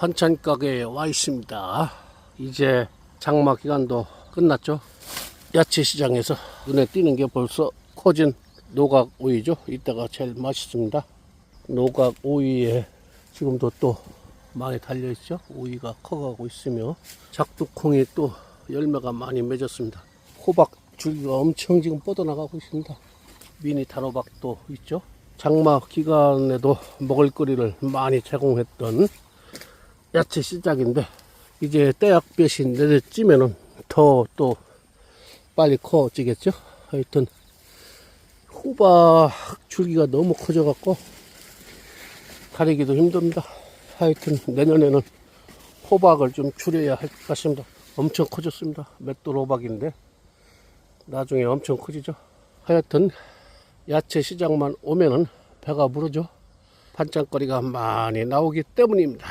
반찬 가게에 와 있습니다. 이제 장마 기간도 끝났죠. 야채 시장에서 눈에 띄는 게 벌써 커진 노각 오이죠. 이때가 제일 맛있습니다. 노각 오이에 지금도 또 많이 달려 있죠. 오이가 커가고 있으며 작두콩이 또 열매가 많이 맺었습니다. 호박 줄기가 엄청 지금 뻗어나가고 있습니다. 미니 단호박도 있죠. 장마 기간에도 먹을거리를 많이 제공했던 야채 시작인데 이제 때약볕이 내려지면은 더 또 빨리 커지겠죠. 하여튼 호박 줄기가 너무 커져 갖고 가리기도 힘듭니다. 하여튼 내년에는 호박을 좀 줄여야 할 것 같습니다. 엄청 커졌습니다. 맷돌 호박인데 나중에 엄청 커지죠. 하여튼 야채 시장만 오면은 배가 부르죠. 반찬거리가 많이 나오기 때문입니다.